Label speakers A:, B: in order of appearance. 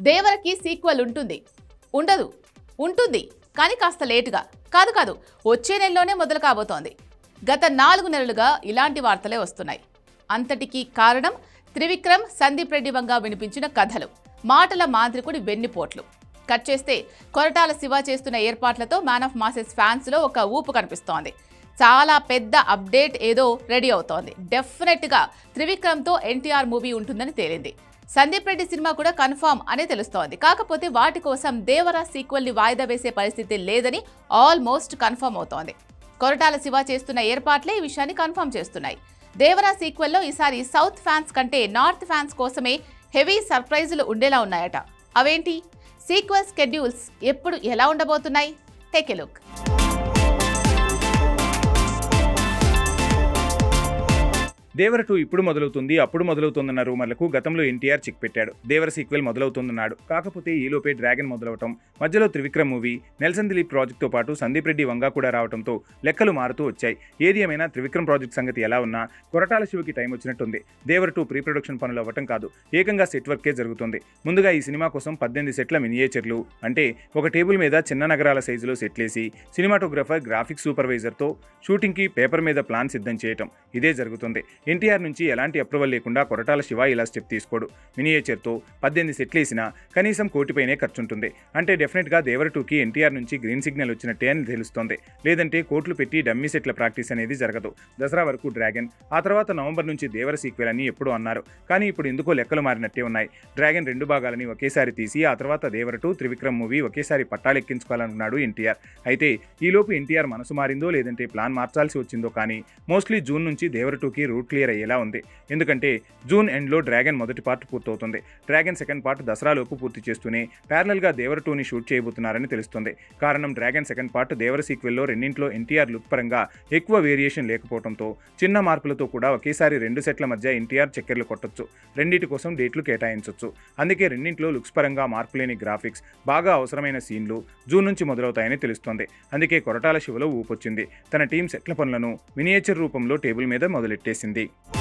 A: దేవరకి sequel ఉంటుంది. ఉండదు. ఉంటుంది. కానీ కాస్త లేటుగా. కాదు కాదు వచ్చే నెలలోనే మొదలు కాబోతోంది. గత నాలుగు నెలలుగా ఇలాంటి వార్తలే వస్తున్నాయి. అంతటికీ కారణం త్రివిక్రమ్ సందీప్ రెడ్డి వంగా వినిపించిన కథలు. మాటల మాంత్రికుడి వెన్నిపోట్లు. కట్ చేస్తే కొరటాల శివ చేస్తున్న ఏర్పాట్లతో మ్యాన్ ఆఫ్ మాసెస్ ఫ్యాన్స్లో ఒక ఊపు కనిపిస్తోంది. చాలా పెద్ద అప్డేట్ ఏదో రెడీ అవుతోంది. డెఫినెట్గా త్రివిక్రమ్తో ఎన్టీఆర్ మూవీ ఉంటుందని తేలింది. సందీప్ రెడ్డి సినిమా కూడా కన్ఫామ్ అనే తెలుస్తోంది. కాకపోతే వాటి కోసం దేవరా సీక్వెల్ని వాయిదా వేసే పరిస్థితి లేదని ఆల్మోస్ట్ కన్ఫర్మ్ అవుతోంది. కొరటాల శివ చేస్తున్న ఏర్పాట్లే ఈ విషయాన్ని కన్ఫర్మ్ చేస్తున్నాయి. దేవరా సీక్వెల్లో ఈసారి సౌత్ ఫ్యాన్స్ కంటే నార్త్ ఫ్యాన్స్ కోసమే హెవీ సర్ప్రైజులు ఉండేలా ఉన్నాయట. అవేంటి? సీక్వెల్ స్కెడ్యూల్స్ ఎప్పుడు ఎలా ఉండబోతున్నాయి? Take a look.
B: Devara two ఇప్పుడు మొదలవుతుంది అప్పుడు మొదలవుతుందన్న రూమర్లకు గతంలో ఎన్టీఆర్ చిక్ పెట్టాడు. దేవర సీక్వెల్ మొదలవుతుందన్నాడు. కాకపోతే ఈలోపే డ్రాగన్ మొదలవటం మధ్యలో త్రివిక్రమ్ మూవీ నెల్సన్ దిలీప్ ప్రాజెక్ట్తో పాటు సందీప్ రెడ్డి వంగా కూడా రావడంతో లెక్కలు మారుతూ వచ్చాయి. ఏది ఏమైనా త్రివిక్రమ్ ప్రాజెక్ట్ సంగతి ఎలా ఉన్నా కొరటాల శివకి టైం వచ్చినట్టుంది. దేవర టూ ప్రీ ప్రొడక్షన్ పనులు అవ్వటం కాదు ఏకంగా సెట్ వర్కే జరుగుతుంది. ముందుగా ఈ సినిమా కోసం పద్దెనిమిది సెట్ల మినియేచర్లు అంటే ఒక టేబుల్ మీద చిన్న నగరాల సైజులో సెట్లేసి సినిమాటోగ్రఫర్ గ్రాఫిక్స్ సూపర్వైజర్తో షూటింగ్కి పేపర్ మీద ప్లాన్ సిద్ధం చేయటం ఇదే జరుగుతుంది. ఎన్టీఆర్ నుంచి ఎలాంటి అప్రూవల్ లేకుండా కొరటాల శివ ఇలా స్టెప్ తీసుకోడు. మినియేచర్తో పద్దెనిమిది సెట్లు వేసినా కనీసం కోటిపైనే ఖర్చుంటుంది. అంటే డెఫినెట్గా దేవర టూకి ఎన్టీఆర్ నుంచి గ్రీన్ సిగ్నల్ వచ్చినట్టే అని తెలుస్తోంది. లేదంటే కోట్లు పెట్టి డమ్మీ సెట్ల ప్రాక్టీస్ అనేది జరగదు. దసరా వరకు డ్రాగన్ ఆ తర్వాత నవంబర్ నుంచి దేవర సీక్వెల్ అని ఎప్పుడూ అన్నారు. కానీ ఇప్పుడు ఎందుకో లెక్కలు మారినట్టే ఉన్నాయి. డ్రాగన్ రెండు భాగాలని ఒకేసారి తీసి ఆ తర్వాత దేవర టూ త్రివిక్రమ్ మూవీ ఒకేసారి పట్టాలెక్కించుకోవాలనుకున్నాడు ఎన్టీఆర్. అయితే ఈలోపు ఎన్టీఆర్ మనసు మారిందో లేదంటే ప్లాన్ మార్చాల్సి వచ్చిందో కానీ మోస్ట్లీ జూన్ నుంచి దేవర టూకి రూట్ క్లియర్ అయ్యేలా ఉంది. ఎందుకంటే జూన్ ఎండ్లో డ్రాగన్ మొదటి పార్ట్ పూర్తవుతుంది. డ్రాగన్ సెకండ్ పార్ట్ దసరాలోపు పూర్తి చేస్తూనే ప్యారలల్గా దేవర టూని షూట్ చేయబోతున్నారని తెలుస్తుంది. కారణం డ్రాగన్ సెకండ్ పార్ట్ దేవర సీక్వెల్లో రెండింటిలో ఎన్టీఆర్ లుక్ పరంగా ఎక్కువ వేరియేషన్ లేకపోవడంతో చిన్న మార్పులతో కూడా ఒకేసారి రెండు సెట్ల మధ్య ఎన్టీఆర్ చక్కెర్లు కొట్టొచ్చు. రెండింటి కోసం డేట్లు కేటాయించవచ్చు అందుకే రెండింటిలో లుక్స్ పరంగా మార్పు లేని గ్రాఫిక్స్ బాగా అవసరమైన సీన్లు జూన్ నుంచి మొదలవుతాయని తెలుస్తోంది. అందుకే కొరటాల శివలో ఊపొచ్చింది. తన టీం సెట్ల పనులను మినియేచర్ రూపంలో టేబుల్ మీద మొదలెట్టేసింది. Benedict.